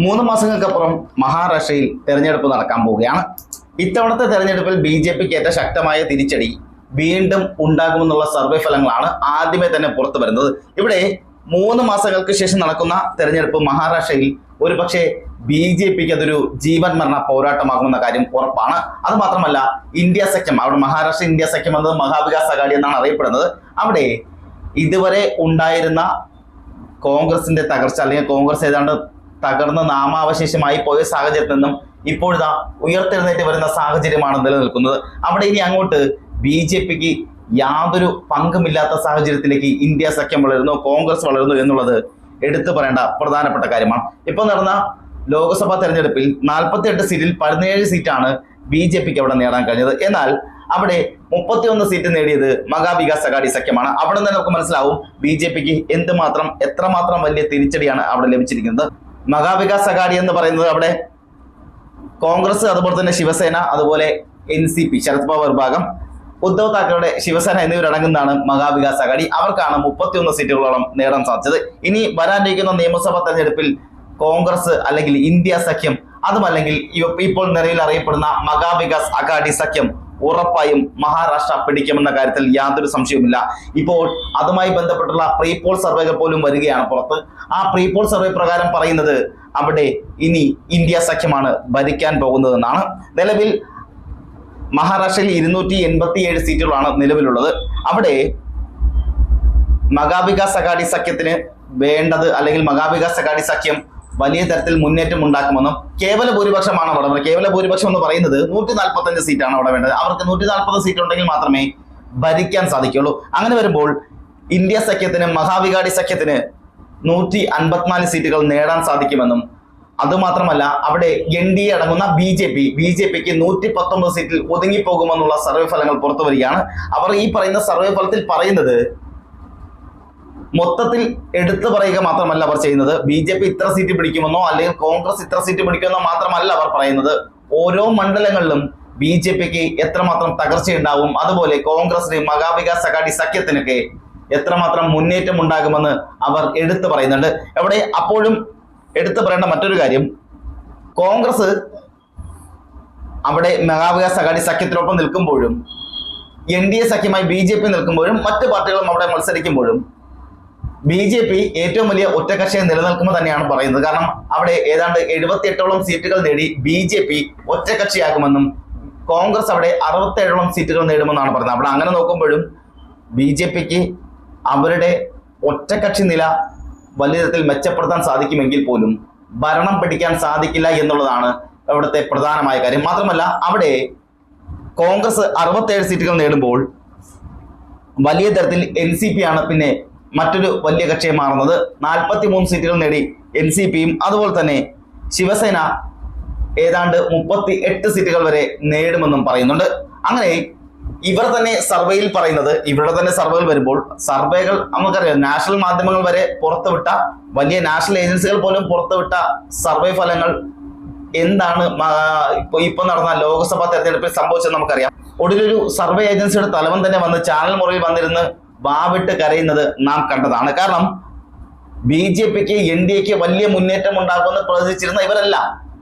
മൂന്ന് മാസങ്ങൾക്കപ്പുറം മഹാരാഷ്ട്രയിൽ തെരഞ്ഞെടുപ്പ് നടക്കാൻ പോവുകയാണ്. ഇത്തവണത്തെ തെരഞ്ഞെടുപ്പിൽ ബി ജെ പിക്ക് ഏറ്റ ശക്തമായ തിരിച്ചടി വീണ്ടും ഉണ്ടാകുമെന്നുള്ള സർവേ ഫലങ്ങളാണ് ആദ്യമേ തന്നെ പുറത്തു വരുന്നത്. ഇവിടെ മൂന്ന് മാസങ്ങൾക്ക് ശേഷം നടക്കുന്ന തെരഞ്ഞെടുപ്പ് മഹാരാഷ്ട്രയിൽ ഒരു പക്ഷേ ബി ജെ പിക്ക് അതൊരു ജീവൻ മരണ പോരാട്ടമാകുമെന്ന കാര്യം ഉറപ്പാണ്. അത് മാത്രമല്ല ഇന്ത്യ സഖ്യം അവിടെ മഹാരാഷ്ട്ര ഇന്ത്യ സഖ്യം എന്നത് മഹാവികാസ് അഘാടി എന്നാണ് അറിയപ്പെടുന്നത്. അവിടെ ഇതുവരെ ഉണ്ടായിരുന്ന കോൺഗ്രസിന്റെ തകർച്ച അല്ലെങ്കിൽ കോൺഗ്രസ് ഏതാണ്ട് തകർന്ന് നാമാവശേഷമായി പോയ സാഹചര്യത്തിൽ നിന്നും ഇപ്പോഴിതാ ഉയർത്തെഴുന്നേറ്റ് വരുന്ന സാഹചര്യമാണ് നിലനിൽക്കുന്നത്. അവിടെ ഇനി അങ്ങോട്ട് ബി ജെ പിക്ക് യാതൊരു പങ്കുമില്ലാത്ത സാഹചര്യത്തിലേക്ക് ഇന്ത്യ സഖ്യം വളരുന്നു കോൺഗ്രസ് വളരുന്നു എന്നുള്ളത് എടുത്തു പറയേണ്ട പ്രധാനപ്പെട്ട കാര്യമാണ്. ഇപ്പോൾ നടന്ന ലോക്സഭാ തെരഞ്ഞെടുപ്പിൽ നാൽപ്പത്തി എട്ട് സീറ്റിൽ പതിനേഴ് സീറ്റാണ് ബി ജെ പിക്ക് അവിടെ നേടാൻ കഴിഞ്ഞത്. എന്നാൽ അവിടെ മുപ്പത്തിയൊന്ന് സീറ്റ് നേടിയത് മഹാവികാസ് അഘാടി സഖ്യമാണ്. അവിടെ നിന്ന് നമുക്ക് മനസ്സിലാവും ബി ജെ പിക്ക് എന്തുമാത്രം എത്രമാത്രം വലിയ തിരിച്ചടിയാണ് അവിടെ ലഭിച്ചിരിക്കുന്നത്. മഹാവികാസ് അഘാടി എന്ന് പറയുന്നത് അവിടെ കോൺഗ്രസ് അതുപോലെ തന്നെ ശിവസേന അതുപോലെ N C P Sharad Pawar വിഭാഗം ഉദ്ധവ് താക്കറെ ശിവസേന എന്നിവരടങ്ങുന്നതാണ് മഹാവികാസ് അഘാടി അവർക്കാണ് മുപ്പത്തിയൊന്ന് സീറ്റുകളോളം നേടാൻ സാധിച്ചത്. ഇനി വരാനിരിക്കുന്ന നിയമസഭാ തെരഞ്ഞെടുപ്പിൽ കോൺഗ്രസ് അല്ലെങ്കിൽ ഇന്ത്യ സഖ്യം അതുമല്ലെങ്കിൽ ഇപ്പോൾ നിലയിൽ അറിയപ്പെടുന്ന മഹാവികാസ് അഘാടി സഖ്യം ഉറപ്പായും മഹാരാഷ്ട്ര പിടിക്കുമെന്ന കാര്യത്തിൽ യാതൊരു സംശയവുമില്ല. ഇപ്പോൾ അതുമായി ബന്ധപ്പെട്ടുള്ള പ്രീപോൾ സർവേകൾ പോലും വരികയാണ് പുറത്ത്. ആ പ്രീപോൾ സർവേ പ്രകാരം പറയുന്നത് അവിടെ ഇനി ഇന്ത്യ സഖ്യമാണ് ഭരിക്കാൻ പോകുന്നതെന്നാണ്. നിലവിൽ മഹാരാഷ്ട്രയിൽ ഇരുന്നൂറ്റി എൺപത്തി ഏഴ് സീറ്റുകളാണ് നിലവിലുള്ളത്. അവിടെ മഹാവികാസ് അഘാടി സഖ്യത്തിന് വേണ്ടത് അല്ലെങ്കിൽ മഹാവികാസ് അഘാടി സഖ്യം വലിയ തരത്തിൽ മുന്നേറ്റം ഉണ്ടാക്കുമെന്നും കേവല ഭൂരിപക്ഷമാണ് അവിടെ വേണ്ടത്. കേവല ഭൂരിപക്ഷം എന്ന് പറയുന്നത് നൂറ്റി നാൽപ്പത്തഞ്ച് സീറ്റാണ് അവിടെ വേണ്ടത്. അവർക്ക് നൂറ്റി നാൽപ്പത് സീറ്റ് ഉണ്ടെങ്കിൽ മാത്രമേ ഭരിക്കാൻ സാധിക്കുള്ളൂ അങ്ങനെ വരുമ്പോൾ ഇന്ത്യ സഖ്യത്തിന് മഹാവികാടി സഖ്യത്തിന് നൂറ്റി അൻപത്തിനാല് സീറ്റുകൾ നേടാൻ സാധിക്കുമെന്നും അതുമാത്രമല്ല അവിടെ എൻ ഡി എ അടങ്ങുന്ന B J P B J പിക്ക് നൂറ്റി പത്തൊമ്പത് സീറ്റിൽ ഒതുങ്ങിപ്പോകുമെന്നുള്ള സർവേ ഫലങ്ങൾ പുറത്തു വരികയാണ്. അവർ ഈ പറയുന്ന സർവേ ഫലത്തിൽ പറയുന്നത് മൊത്തത്തിൽ എടുത്തു പറയുക മാത്രമല്ല അവർ ചെയ്യുന്നത്. ബി ജെ പി ഇത്ര സീറ്റ് പിടിക്കുമെന്നോ അല്ലെങ്കിൽ കോൺഗ്രസ് ഇത്ര സീറ്റ് പിടിക്കുമെന്നോ മാത്രമല്ല അവർ പറയുന്നത്. ഓരോ മണ്ഡലങ്ങളിലും ബി ജെ പിക്ക് എത്രമാത്രം തകർച്ചയുണ്ടാവും അതുപോലെ കോൺഗ്രസിന് മഹാവികാസ് അഘാടി സഖ്യത്തിനൊക്കെ എത്രമാത്രം മുന്നേറ്റം ഉണ്ടാകുമെന്ന് അവർ എടുത്തു പറയുന്നുണ്ട്. അവിടെ അപ്പോഴും എടുത്തു പറയേണ്ട മറ്റൊരു കാര്യം കോൺഗ്രസ് അവിടെ മഹാവികാസ് അഘാടി സഖ്യത്തിനൊപ്പം നിൽക്കുമ്പോഴും എൻ ഡി എ സഖ്യമായി ബി ജെ പി നിൽക്കുമ്പോഴും മറ്റു പാർട്ടികളും അവിടെ മത്സരിക്കുമ്പോഴും ബി ജെ പി ഏറ്റവും വലിയ ഒറ്റകക്ഷിയെ നിലനിൽക്കുമ്പോൾ തന്നെയാണ് പറയുന്നത്. കാരണം അവിടെ ഏതാണ്ട് എഴുപത്തിയെട്ടോളം സീറ്റുകൾ നേടി ബി ജെ പി ഒറ്റകക്ഷിയാകുമെന്നും കോൺഗ്രസ് അവിടെ അറുപത്തേഴോളം സീറ്റുകൾ നേടുമെന്നാണ് പറയുന്നത്. അവിടെ അങ്ങനെ നോക്കുമ്പോഴും ബി ജെ പിക്ക് അവരുടെ ഒറ്റകക്ഷി നില വലിയ തരത്തിൽ മെച്ചപ്പെടുത്താൻ സാധിക്കുമെങ്കിൽ പോലും ഭരണം പിടിക്കാൻ സാധിക്കില്ല എന്നുള്ളതാണ് അവിടുത്തെ പ്രധാനമായ കാര്യം. മാത്രമല്ല അവിടെ കോൺഗ്രസ് അറുപത്തേഴ് സീറ്റുകൾ നേടുമ്പോൾ വലിയ തരത്തിൽ എൻ സി പി ആണ് പിന്നെ മറ്റൊരു വലിയ കക്ഷിയെ മാറുന്നത്. നാൽപ്പത്തി മൂന്ന് സീറ്റുകൾ നേടി എൻ സി പിയും അതുപോലെ തന്നെ ശിവസേന ഏതാണ്ട് മുപ്പത്തി എട്ട് സീറ്റുകൾ വരെ നേടുമെന്നും പറയുന്നുണ്ട്. അങ്ങനെ ഇവർ തന്നെ സർവേയിൽ പറയുന്നത് ഇവരുടെ തന്നെ സർവേകൾ വരുമ്പോൾ സർവേകൾ നമുക്കറിയാം നാഷണൽ മാധ്യമങ്ങൾ വരെ പുറത്തുവിട്ട വലിയ നാഷണൽ ഏജൻസികൾ പോലും പുറത്തുവിട്ട സർവേ ഫലങ്ങൾ എന്താണ് ഇപ്പൊ ഇപ്പൊ നടന്ന ലോക്സഭാ തെരഞ്ഞെടുപ്പിൽ സംഭവിച്ചത് നമുക്കറിയാം. ഒടുവിലൊരു സർവേ ഏജൻസിയുടെ തലവൻ തന്നെ വന്ന് ചാനൽ മുറിയിൽ വന്നിരുന്ന് വാവിട്ട് കരയുന്നത് നാം കണ്ടതാണ്. കാരണം ബി ജെ പിക്ക് എൻ ഡി എക്ക് വലിയ മുന്നേറ്റം ഉണ്ടാക്കുമെന്ന് പ്രവചിച്ചിരുന്ന ഇവരല്ല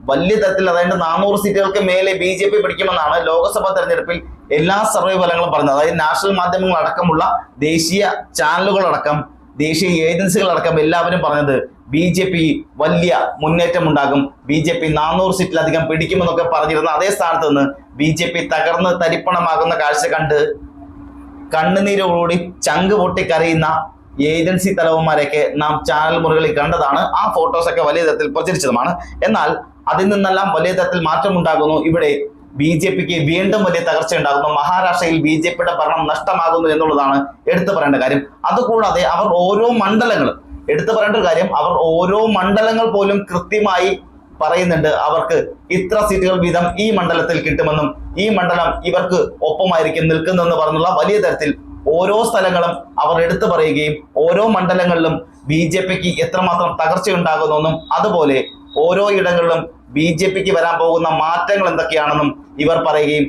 വലിയ തരത്തിൽ അതായത് നാനൂറ് സീറ്റുകൾക്ക് മേലെ ബി ജെ പി പിടിക്കുമെന്നാണ് ലോക്സഭാ തെരഞ്ഞെടുപ്പിൽ എല്ലാ സർവേ ഫലങ്ങളും പറഞ്ഞത്. അതായത് നാഷണൽ മാധ്യമങ്ങൾ അടക്കമുള്ള ദേശീയ ചാനലുകളടക്കം ദേശീയ ഏജൻസികളടക്കം എല്ലാവരും പറഞ്ഞത് ബി ജെ പി വലിയ മുന്നേറ്റം ഉണ്ടാകും. ബി ജെ പി നാനൂറ് സീറ്റിലധികം പിടിക്കുമെന്നൊക്കെ പറഞ്ഞിരുന്ന. അതേ സ്ഥാനത്ത് നിന്ന് ബി ജെ പി തകർന്ന് തരിപ്പണമാകുന്ന കാഴ്ച കണ്ട് കണ്ണുനീരോടുകൂടി ചങ്ക് പൊട്ടിക്കരയുന്ന ഏജൻസി തലവന്മാരെയൊക്കെ നാം ചാനൽ മുറികളിൽ കണ്ടതാണ്. ആ ഫോട്ടോസൊക്കെ വലിയ തരത്തിൽ പ്രചരിച്ചതുമാണ്. എന്നാൽ അതിൽ നിന്നെല്ലാം വലിയ തരത്തിൽ മാറ്റമുണ്ടാകുന്നു ഇവിടെ ബി ജെ പിക്ക് വീണ്ടും വലിയ തകർച്ച ഉണ്ടാകുന്നു. മഹാരാഷ്ട്രയിൽ ബി ജെ പിയുടെ ഭരണം നഷ്ടമാകുന്നു എന്നുള്ളതാണ് എടുത്തു പറയേണ്ട കാര്യം. അതുകൂടാതെ അവർ ഓരോ മണ്ഡലങ്ങളും എടുത്തു പറയേണ്ട ഒരു കാര്യം അവർ ഓരോ മണ്ഡലങ്ങൾ പോലും കൃത്യമായി പറയുന്നുണ്ട് അവർക്ക് ഇത്ര സീറ്റുകൾ വീതം ഈ മണ്ഡലത്തിൽ കിട്ടുമെന്നും ഈ മണ്ഡലം ഇവർക്ക് ഒപ്പമായിരിക്കും നിൽക്കുന്നതെന്ന് പറഞ്ഞുള്ള വലിയ തരത്തിൽ ഓരോ സ്ഥലങ്ങളും അവർ എടുത്തു പറയുകയും ഓരോ മണ്ഡലങ്ങളിലും ബി ജെ പിക്ക് എത്രമാത്രം തകർച്ചയുണ്ടാകുന്നെന്നും അതുപോലെ ഓരോ ഇടങ്ങളിലും ബി ജെ പിക്ക് വരാൻ പോകുന്ന മാറ്റങ്ങൾ എന്തൊക്കെയാണെന്നും ഇവർ പറയുകയും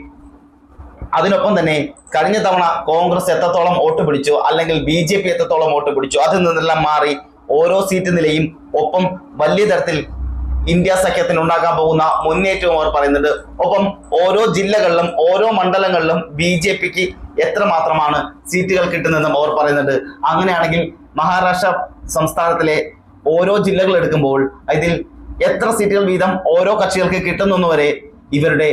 അതിനൊപ്പം തന്നെ കഴിഞ്ഞ തവണ കോൺഗ്രസ് എത്രത്തോളം വോട്ട് പിടിച്ചു അല്ലെങ്കിൽ ബി ജെ പി എത്രത്തോളം വോട്ട് പിടിച്ചു അതിൽ നിന്നെല്ലാം മാറി ഓരോ സീറ്റ് നിലയും ഒപ്പം വലിയ തരത്തിൽ ഇന്ത്യ സഖ്യത്തിന് ഉണ്ടാക്കാൻ പോകുന്ന മുന്നേറ്റവും അവർ പറയുന്നുണ്ട്. ഒപ്പം ഓരോ ജില്ലകളിലും ഓരോ മണ്ഡലങ്ങളിലും ബി ജെ പിക്ക് എത്രമാത്രമാണ് സീറ്റുകൾ കിട്ടുന്നതെന്നും അവർ പറയുന്നുണ്ട്. അങ്ങനെയാണെങ്കിൽ മഹാരാഷ്ട്ര സംസ്ഥാനത്തിലെ ഓരോ ജില്ലകൾ എടുക്കുമ്പോൾ അതിൽ എത്ര സീറ്റുകൾ വീതം ഓരോ കക്ഷികൾക്ക് കിട്ടുന്നു വരെ ഇവരുടെ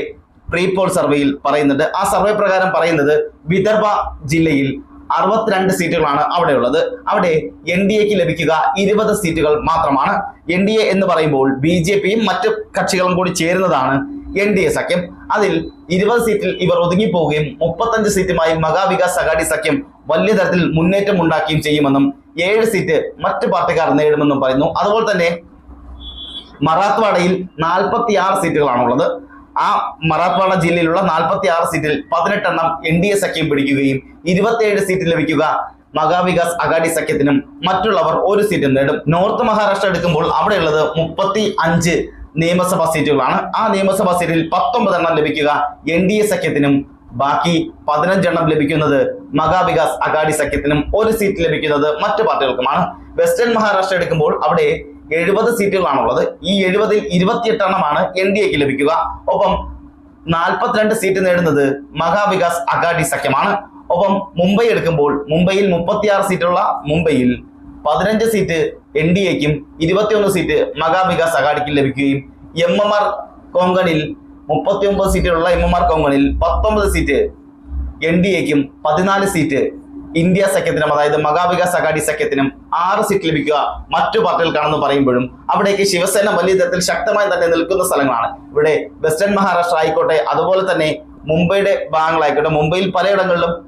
പ്രീപോൾ സർവേയിൽ പറയുന്നുണ്ട്. ആ സർവേ പ്രകാരം പറയുന്നത് വിദർഭ ജില്ലയിൽ അറുപത്തിരണ്ട് സീറ്റുകളാണ് അവിടെയുള്ളത്. അവിടെ എൻ ഡി എക്ക് ലഭിക്കുക ഇരുപത് സീറ്റുകൾ മാത്രമാണ്. എൻ ഡി എ എന്ന് പറയുമ്പോൾ ബി ജെ പിയും മറ്റു കക്ഷികളും കൂടി ചേരുന്നതാണ് എൻ ഡി എ സഖ്യം. അതിൽ ഇരുപത് സീറ്റിൽ ഇവർ ഒതുങ്ങിപ്പോവുകയും മുപ്പത്തഞ്ച് സീറ്റുമായി മഹാവികാസ് അഗാഡി സഖ്യം വലിയ തരത്തിൽ മുന്നേറ്റം ഉണ്ടാക്കുകയും ചെയ്യുമെന്നും ഏഴ് സീറ്റ് മറ്റു പാർട്ടിക്കാർ നേടുമെന്നും പറയുന്നു. അതുപോലെ തന്നെ മറാത്ത്വാഡയിൽ നാൽപ്പത്തി ആറ് സീറ്റുകളാണുള്ളത്. ആ മറാത്ത്വാഡ ജില്ലയിലുള്ള നാൽപ്പത്തി ആറ് സീറ്റിൽ പതിനെട്ടെണ്ണം എൻ ഡി എ സഖ്യം പിടിക്കുകയും ഇരുപത്തിയേഴ് സീറ്റ് ലഭിക്കുക മഹാവികാസ് അഗാഡി സഖ്യത്തിനും മറ്റുള്ളവർ ഒരു സീറ്റും നേടും. നോർത്ത് മഹാരാഷ്ട്ര എടുക്കുമ്പോൾ അവിടെയുള്ളത് മുപ്പത്തി അഞ്ച് നിയമസഭാ സീറ്റുകളാണ്. ആ നിയമസഭാ സീറ്റിൽ പത്തൊമ്പതെണ്ണം ലഭിക്കുക എൻ ഡി എ സഖ്യത്തിനും. ബാക്കി പതിനഞ്ചെണ്ണം ലഭിക്കുന്നത് മഹാവികാസ് അഗാഡി സഖ്യത്തിനും. ഒരു സീറ്റ് ലഭിക്കുന്നത് മറ്റു പാർട്ടികൾക്കുമാണ്. വെസ്റ്റേൺ മഹാരാഷ്ട്ര എടുക്കുമ്പോൾ അവിടെ എഴുപത് സീറ്റുകളാണുള്ളത്. ഈ എഴുപതിൽ ഇരുപത്തിയെട്ടെണ്ണമാണ് എൻ ഡി എക്ക് ലഭിക്കുക. ഒപ്പം നാൽപ്പത്തിരണ്ട് സീറ്റ് നേടുന്നത് മഹാവികാസ് അഗാഡി സഖ്യമാണ്. ഒപ്പം മുംബൈ എടുക്കുമ്പോൾ മുംബൈയിൽ മുപ്പത്തിയാറ് സീറ്റുള്ള മുംബൈയിൽ പതിനഞ്ച് സീറ്റ് എൻ ഡി എക്കും ഇരുപത്തിയൊന്ന് സീറ്റ് മഹാവികാസ് അഗാഡിക്കും ലഭിക്കുകയും എം എം ആർ കോങ്കണിൽ മുപ്പത്തി ഒമ്പത് സീറ്റുള്ള എം എം ആർ കോങ്കണിൽ പത്തൊമ്പത് സീറ്റ് എൻ ഡി എക്കും പതിനാല് സീറ്റ് ഇന്ത്യ സഖ്യത്തിനും അതായത് മഹാവികാസ് അഘാടി സഖ്യത്തിനും ആറ് സീറ്റ് ലഭിക്കുക മറ്റു പാർട്ടികൾക്കാണെന്ന് പറയുമ്പോഴും അവിടേക്ക് ശിവസേന വലിയ തരത്തിൽ ശക്തമായി തന്നെ നിൽക്കുന്ന സ്ഥലങ്ങളാണ്. ഇവിടെ വെസ്റ്റേൺ മഹാരാഷ്ട്ര ആയിക്കോട്ടെ അതുപോലെ തന്നെ മുംബൈയുടെ ഭാഗങ്ങളായിക്കോട്ടെ മുംബൈയിൽ പലയിടങ്ങളിലും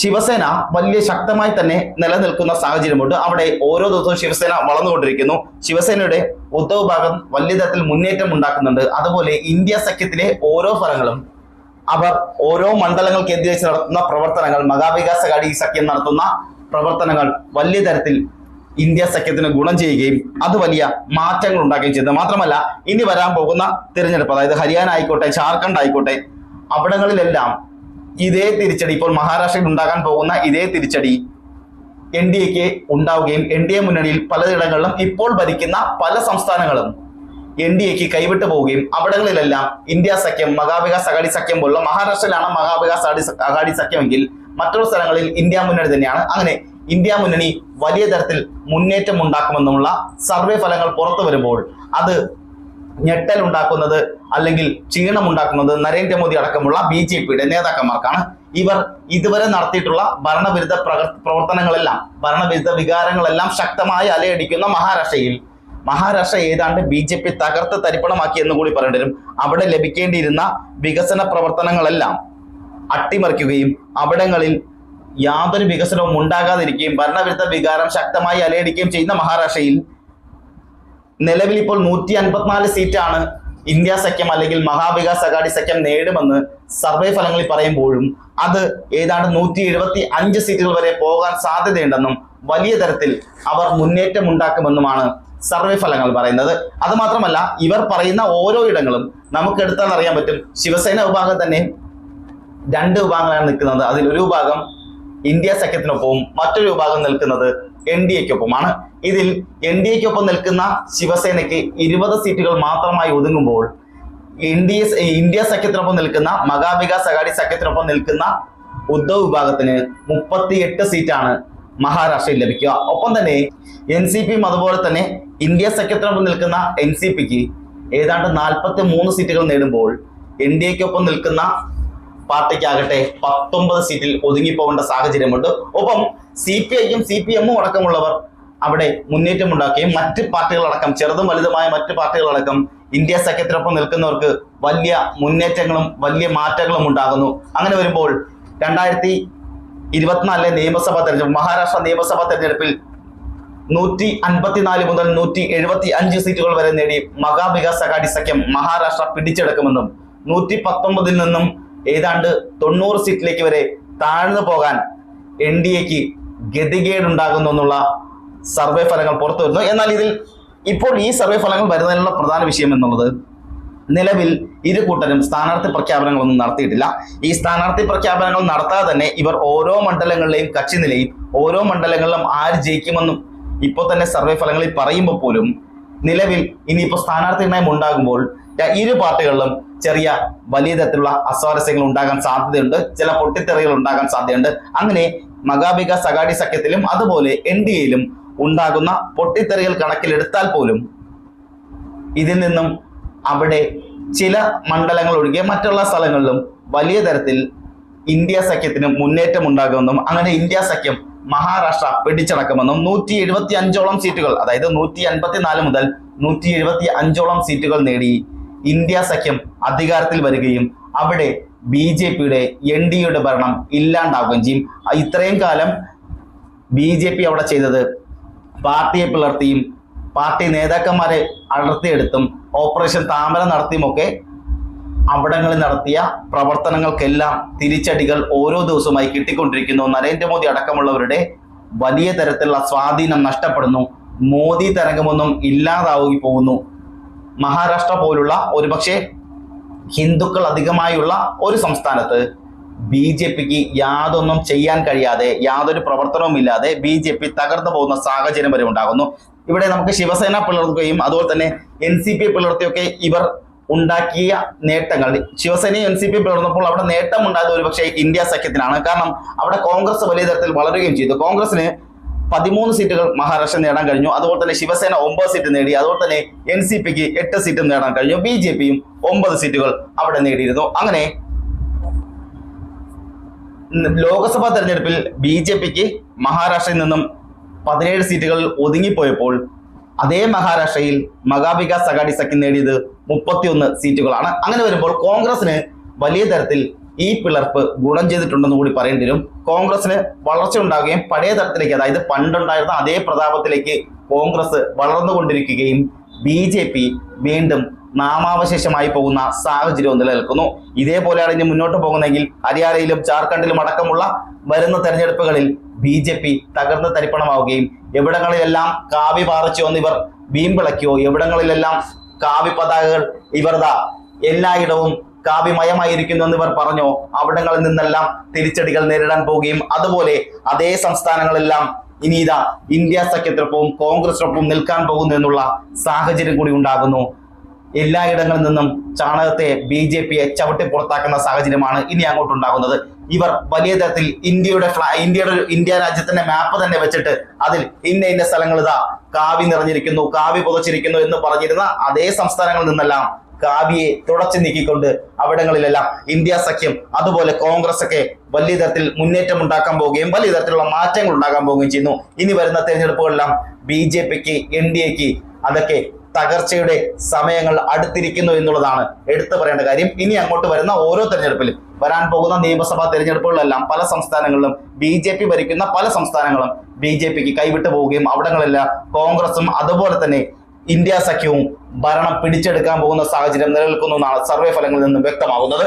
ശിവസേന വലിയ ശക്തമായി തന്നെ നിലനിൽക്കുന്ന സാഹചര്യമുണ്ട്. അവിടെ ഓരോ ദിവസവും ശിവസേന വളർന്നുകൊണ്ടിരിക്കുന്നു. ശിവസേനയുടെ ഉദ്ധവ് ഭാഗം വലിയ തരത്തിൽ മുന്നേറ്റം ഉണ്ടാക്കുന്നുണ്ട്. അതുപോലെ ഇന്ത്യ സഖ്യത്തിലെ ഓരോ ഫലങ്ങളും അവർ ഓരോ മണ്ഡലങ്ങൾ കേന്ദ്രീകരിച്ച് നടത്തുന്ന പ്രവർത്തനങ്ങൾ മഹാവികാസ് അഗാഡി സഖ്യം നടത്തുന്ന പ്രവർത്തനങ്ങൾ വലിയ തരത്തിൽ ഇന്ത്യ സഖ്യത്തിന് ഗുണം ചെയ്യുകയും അത് വലിയ മാറ്റങ്ങൾ ഉണ്ടാക്കുകയും ചെയ്തു. മാത്രമല്ല ഇനി വരാൻ പോകുന്ന തിരഞ്ഞെടുപ്പ് അതായത് ഹരിയാന ആയിക്കോട്ടെ ജാർഖണ്ഡ് ആയിക്കോട്ടെ അവിടങ്ങളിലെല്ലാം ഇതേ തിരിച്ചടി ഇപ്പോൾ മഹാരാഷ്ട്രയിൽ ഉണ്ടാകാൻ പോകുന്ന ഇതേ തിരിച്ചടി എൻ ഡി എക്ക് ഉണ്ടാവുകയും എൻ ഡി എ മുന്നണിയിൽ പലയിടങ്ങളിലും ഇപ്പോൾ ഭരിക്കുന്ന പല സംസ്ഥാനങ്ങളും എൻ ഡി എക്ക് കൈവിട്ടു പോവുകയും അവിടങ്ങളിലെല്ലാം ഇന്ത്യ സഖ്യം മഹാവികാസ് അഗാഡി സഖ്യം പോലുള്ള മഹാരാഷ്ട്രയിലാണ് മഹാവികാസ് അഗാഡി സഖ്യമെങ്കിൽ മറ്റുള്ള സ്ഥലങ്ങളിൽ ഇന്ത്യ മുന്നണി തന്നെയാണ്. അങ്ങനെ ഇന്ത്യ മുന്നണി വലിയ തരത്തിൽ മുന്നേറ്റം ഉണ്ടാക്കുമെന്നുള്ള സർവേ ഫലങ്ങൾ പുറത്തു വരുമ്പോൾ അത് ഞെട്ടൽ ഉണ്ടാക്കുന്നത് അല്ലെങ്കിൽ ക്ഷീണം ഉണ്ടാക്കുന്നത് നരേന്ദ്രമോദി അടക്കമുള്ള ബി ജെ പിയുടെ നേതാക്കന്മാർക്കാണ്. ഇവർ ഇതുവരെ നടത്തിയിട്ടുള്ള ഭരണവിരുദ്ധ പ്രവർത്തനങ്ങളെല്ലാം ഭരണവിരുദ്ധ വികാരങ്ങളെല്ലാം ശക്തമായി അലയടിക്കുന്ന മഹാരാഷ്ട്രയിൽ മഹാരാഷ്ട്ര ഏതാണ്ട് ബി ജെ പി തകർത്ത് തരിപ്പണമാക്കി എന്ന് കൂടി പറയേണ്ടി വരും. അവിടെ ലഭിക്കേണ്ടിയിരുന്ന വികസന പ്രവർത്തനങ്ങളെല്ലാം അട്ടിമറിക്കുകയും അവിടങ്ങളിൽ യാതൊരു വികസനവും ഉണ്ടാകാതിരിക്കുകയും ഭരണവിരുദ്ധ വികാരം ശക്തമായി അലയടിക്കുകയും ചെയ്യുന്ന മഹാരാഷ്ട്രയിൽ നിലവിൽ ഇപ്പോൾ നൂറ്റി അൻപത്തിനാല് സീറ്റാണ് ഇന്ത്യ സഖ്യം അല്ലെങ്കിൽ മഹാവികാസ് അഗാഡി സഖ്യം നേടുമെന്ന് സർവേ ഫലങ്ങളിൽ പറയുമ്പോഴും അത് ഏതാണ്ട് നൂറ്റി എഴുപത്തി അഞ്ച് സീറ്റുകൾ വരെ പോകാൻ സാധ്യതയുണ്ടെന്നും വലിയ തരത്തിൽ അവർ മുന്നേറ്റം ഉണ്ടാക്കുമെന്നുമാണ് സർവേ ഫലങ്ങൾ പറയുന്നത്. അത് മാത്രമല്ല ഇവർ പറയുന്ന ഓരോ ഇടങ്ങളും നമുക്ക് എടുത്താൽ അറിയാൻ പറ്റും. ശിവസേന വിഭാഗം തന്നെ രണ്ട് വിഭാഗങ്ങളാണ് നിൽക്കുന്നത്. അതിൽ ഒരു വിഭാഗം ഇന്ത്യ സഖ്യത്തിനൊപ്പവും മറ്റൊരു വിഭാഗം നിൽക്കുന്നത് എൻ ഡി എക്കൊപ്പമാണ് ഇതിൽ എൻ ഡി എക്കൊപ്പം നിൽക്കുന്ന ശിവസേനയ്ക്ക് ഇരുപത് സീറ്റുകൾ മാത്രമായി ഒതുങ്ങുമ്പോൾ ഇന്ത്യ ഇന്ത്യ സഖ്യത്തിനൊപ്പം നിൽക്കുന്ന മഹാവികാസ് അഗാഡി സഖ്യത്തിനൊപ്പം നിൽക്കുന്ന ഉദ്ധവ് വിഭാഗത്തിന് മുപ്പത്തി എട്ട് സീറ്റാണ് മഹാരാഷ്ട്രയിൽ ലഭിക്കുക. ഒപ്പം തന്നെ എൻ സി പിയും അതുപോലെ തന്നെ ഇന്ത്യ സഖ്യത്തിനൊപ്പം നിൽക്കുന്ന എൻ സി പിക്ക് ഏതാണ്ട് നാൽപ്പത്തി മൂന്ന് സീറ്റുകൾ നേടുമ്പോൾ എൻ ഡി എക്കൊപ്പം നിൽക്കുന്ന പാർട്ടിക്കാകട്ടെ പത്തൊമ്പത് സീറ്റിൽ ഒതുങ്ങിപ്പോകേണ്ട സാഹചര്യമുണ്ട്. ഒപ്പം സി പി ഐയും സി പി എമ്മും അടക്കമുള്ളവർ അവിടെ മുന്നേറ്റമുണ്ടാക്കുകയും മറ്റ് പാർട്ടികളടക്കം ചെറുതും വലുതുമായ മറ്റ് പാർട്ടികളടക്കം ഇന്ത്യ സഖ്യത്തിനൊപ്പം നിൽക്കുന്നവർക്ക് വലിയ മുന്നേറ്റങ്ങളും വലിയ മാറ്റങ്ങളും ഉണ്ടാകുന്നു അങ്ങനെ വരുമ്പോൾ രണ്ടായിരത്തി ഇരുപത്തിനാലിലെ നിയമസഭാ തെരഞ്ഞെടുപ്പ് മഹാരാഷ്ട്ര നിയമസഭാ തെരഞ്ഞെടുപ്പിൽ നൂറ്റി അൻപത്തിനാല് മുതൽ നൂറ്റി എഴുപത്തി അഞ്ച് സീറ്റുകൾ വരെ നേടി മഹാവികാസ് അഗാഡി സഖ്യം മഹാരാഷ്ട്ര പിടിച്ചെടുക്കുമെന്നും നൂറ്റി പത്തൊമ്പതിൽ നിന്നും ഏതാണ്ട് തൊണ്ണൂറ് സീറ്റിലേക്ക് വരെ താഴ്ന്നു പോകാൻ എൻ ഡി എക്ക് ഗതികേടുണ്ടാകുന്നു എന്നുള്ള സർവേ ഫലങ്ങൾ പുറത്തു വരുന്നു എന്നാൽ ഇതിൽ ഇപ്പോൾ ഈ സർവേ ഫലങ്ങൾ വരുന്നതിനുള്ള പ്രധാന വിഷയം എന്നുള്ളത് നിലവിൽ ഇരു കൂട്ടരും സ്ഥാനാർത്ഥി പ്രഖ്യാപനങ്ങളൊന്നും നടത്തിയിട്ടില്ല. ഈ സ്ഥാനാർത്ഥി പ്രഖ്യാപനങ്ങൾ നടത്താതെ തന്നെ ഇവർ ഓരോ മണ്ഡലങ്ങളിലെയും കക്ഷി നിലയിൽ ഓരോ മണ്ഡലങ്ങളിലും ആര് ജയിക്കുമെന്നും ഇപ്പോൾ തന്നെ സർവേ ഫലങ്ങളിൽ പറയുമ്പോൾ പോലും നിലവിൽ ഇനിയിപ്പോൾ സ്ഥാനാർത്ഥി നിർണയം ഉണ്ടാകുമ്പോൾ ഇരു പാർട്ടികളിലും ചെറിയ വലിയ തരത്തിലുള്ള അസ്വാരസ്യങ്ങൾ ഉണ്ടാകാൻ സാധ്യതയുണ്ട്. ചില പൊട്ടിത്തെറികൾ ഉണ്ടാകാൻ സാധ്യതയുണ്ട്. അങ്ങനെ മഹാബിക സഗാടി സഖ്യത്തിലും അതുപോലെ എൻ ഡി എയിലും ഉണ്ടാകുന്ന പൊട്ടിത്തെറികൾ കണക്കിലെടുത്താൽ പോലും ഇതിൽ നിന്നും അവിടെ ചില മണ്ഡലങ്ങൾ ഒഴികെ മറ്റുള്ള സ്ഥലങ്ങളിലും വലിയ തരത്തിൽ ഇന്ത്യ സഖ്യത്തിന് മുന്നേറ്റം ഉണ്ടാകുമെന്നും അങ്ങനെ ഇന്ത്യ സഖ്യം മഹാരാഷ്ട്ര പിടിച്ചടക്കുമെന്നും നൂറ്റി എഴുപത്തി അഞ്ചോളം സീറ്റുകൾ അതായത് നൂറ്റി അൻപത്തിനാല് മുതൽ നൂറ്റി എഴുപത്തി അഞ്ചോളം സീറ്റുകൾ നേടി ഇന്ത്യ സഖ്യം അധികാരത്തിൽ വരികയും അവിടെ ബി ജെ പിയുടെ എൻ ഡി ഭരണം ഇല്ലാണ്ടാവുകയും ചെയ്യും. ഇത്രയും കാലം ബി ജെ പി അവിടെ ചെയ്തത് പാർട്ടിയെ പിളർത്തിയും പാർട്ടി നേതാക്കന്മാരെ അടർത്തിയെടുത്തും ഓപ്പറേഷൻ താമര നടത്തിയുമൊക്കെ അവിടങ്ങളിൽ നടത്തിയ പ്രവർത്തനങ്ങൾക്കെല്ലാം തിരിച്ചടികൾ ഓരോ ദിവസമായി കിട്ടിക്കൊണ്ടിരിക്കുന്നു. നരേന്ദ്രമോദി അടക്കമുള്ളവരുടെ വലിയ തരത്തിലുള്ള സ്വാധീനം നഷ്ടപ്പെടുന്നു. മോദി തരംഗമൊന്നും ഇല്ലാതാവുകി പോകുന്നു. മഹാരാഷ്ട്ര പോലുള്ള ഒരുപക്ഷെ ഹിന്ദുക്കൾ അധികമായുള്ള ഒരു സംസ്ഥാനത്ത് ബി ജെ പിക്ക് യാതൊന്നും ചെയ്യാൻ കഴിയാതെ യാതൊരു പ്രവർത്തനവും ഇല്ലാതെ ബി ജെ പി തകർന്നു പോകുന്ന സാഹചര്യം വരെ ഉണ്ടാകുന്നു. ഇവിടെ നമുക്ക് ശിവസേന പിളർത്തുകയും അതുപോലെ തന്നെ എൻ സി പി പിളർത്തിയൊക്കെ ഇവർ ഉണ്ടാക്കിയ നേട്ടങ്ങൾ. ശിവസേനയും എൻ സി പി പിളർന്നപ്പോൾ അവിടെ നേട്ടം ഉണ്ടായത് ഒരുപക്ഷെ ഇന്ത്യ സഖ്യത്തിനാണ്. കാരണം അവിടെ കോൺഗ്രസ് വലിയ തരത്തിൽ വളരുകയും ചെയ്തു. കോൺഗ്രസിന് പതിമൂന്ന് സീറ്റുകൾ മഹാരാഷ്ട്ര നേടാൻ കഴിഞ്ഞു. അതുപോലെ തന്നെ ശിവസേന ഒമ്പത് സീറ്റ് നേടി. അതുപോലെ തന്നെ എൻ സി പിക്ക് എട്ട് സീറ്റും നേടാൻ കഴിഞ്ഞു. ബി ജെ പിയും ഒമ്പത് സീറ്റുകൾ അവിടെ നേടിയിരുന്നു. അങ്ങനെ ലോക്സഭാ തെരഞ്ഞെടുപ്പിൽ ബി ജെ പിക്ക് മഹാരാഷ്ട്രയിൽ നിന്നും പതിനേഴ് സീറ്റുകൾ ഒതുങ്ങിപ്പോയപ്പോൾ അതേ മഹാരാഷ്ട്രയിൽ മഹാവികാസ് അഗാഡി സഖ്യം നേടിയത് മുപ്പത്തിയൊന്ന് സീറ്റുകളാണ്. അങ്ങനെ വരുമ്പോൾ കോൺഗ്രസിന് വലിയ തരത്തിൽ ഈ പിളർപ്പ് ഗുണം ചെയ്തിട്ടുണ്ടെന്ന് കൂടി പറയേണ്ടി വരും. കോൺഗ്രസിന് വളർച്ച ഉണ്ടാകുകയും പഴയ തരത്തിലേക്ക് അതായത് പണ്ടുണ്ടായിരുന്ന അതേ പ്രതാപത്തിലേക്ക് കോൺഗ്രസ് വളർന്നുകൊണ്ടിരിക്കുകയും ബി ജെ പി വീണ്ടും നാമാവശേഷമായി പോകുന്ന സാഹചര്യവും നിലനിൽക്കുന്നു. ഇതേപോലെയാണ് ഇനി മുന്നോട്ട് പോകുന്നതെങ്കിൽ ഹരിയാനയിലും ജാർഖണ്ഡിലും അടക്കമുള്ള വരുന്ന തെരഞ്ഞെടുപ്പുകളിൽ ബി ജെ പി തകർന്ന് തരിപ്പണമാവുകയും എവിടങ്ങളിലെല്ലാം കാവി പാറിച്ചു എന്നിവർ വീമ്പിളയ്ക്കോ എവിടങ്ങളിലെല്ലാം കാവി പതാകകൾ ഇവർതാ എല്ലായിടവും കാവ്യമയമായിരിക്കുന്നു എന്നിവർ പറഞ്ഞോ അവിടങ്ങളിൽ നിന്നെല്ലാം തിരിച്ചടികൾ നേരിടാൻ പോവുകയും അതുപോലെ അതേ സംസ്ഥാനങ്ങളെല്ലാം ഇനി ഇതാ ഇന്ത്യ സഖ്യത്തിനൊപ്പവും കോൺഗ്രസിനൊപ്പം നിൽക്കാൻ പോകുന്നു എന്നുള്ള സാഹചര്യം കൂടി ഉണ്ടാകുന്നു. എല്ലായിടങ്ങളിൽ നിന്നും ചാണകത്തെ ബി ജെ പിയെ ചവിട്ടി പുറത്താക്കുന്ന സാഹചര്യമാണ് ഇനി അങ്ങോട്ടുണ്ടാകുന്നത്. ഇവർ വലിയ തരത്തിൽ ഇന്ത്യയുടെ ഇന്ത്യയുടെ ഇന്ത്യ രാജ്യത്തിന്റെ മാപ്പ് തന്നെ വെച്ചിട്ട് അതിൽ ഇന്ന ഇന്ന സ്ഥലങ്ങൾ ഇതാ കാവി നിറഞ്ഞിരിക്കുന്നു കാവി പുതച്ചിരിക്കുന്നു എന്ന് പറഞ്ഞിരുന്ന അതേ സംസ്ഥാനങ്ങളിൽ നിന്നെല്ലാം കാവിയെ തുടച്ചു നീക്കിക്കൊണ്ട് അവിടങ്ങളിലെല്ലാം ഇന്ത്യ സഖ്യം അതുപോലെ കോൺഗ്രസ് ഒക്കെ വലിയ തരത്തിൽ മുന്നേറ്റം ഉണ്ടാക്കാൻ പോവുകയും വലിയ തരത്തിലുള്ള മാറ്റങ്ങൾ ഉണ്ടാക്കാൻ പോവുകയും ചെയ്യുന്നു. ഇനി വരുന്ന തെരഞ്ഞെടുപ്പുകളെല്ലാം ബി ജെ പിക്ക് എൻ ഡി എക്ക് അതൊക്കെ തകർച്ചയുടെ സമയങ്ങൾ അടുത്തിരിക്കുന്നു എന്നുള്ളതാണ് എടുത്തു പറയേണ്ട കാര്യം. ഇനി അങ്ങോട്ട് വരുന്ന ഓരോ തെരഞ്ഞെടുപ്പിലും വരാൻ പോകുന്ന നിയമസഭാ തെരഞ്ഞെടുപ്പുകളിലെല്ലാം പല സംസ്ഥാനങ്ങളിലും ബി ജെ പി ഭരിക്കുന്ന പല സംസ്ഥാനങ്ങളും ബി ജെ പിക്ക് കൈവിട്ടു പോവുകയും അവിടങ്ങളെല്ലാം കോൺഗ്രസും അതുപോലെ തന്നെ ഇന്ത്യ സഖ്യവും ഭരണം പിടിച്ചെടുക്കാൻ പോകുന്ന സാഹചര്യം നിലനിൽക്കുന്നു എന്നാണ് സർവേ ഫലങ്ങളിൽ നിന്നും വ്യക്തമാകുന്നത്.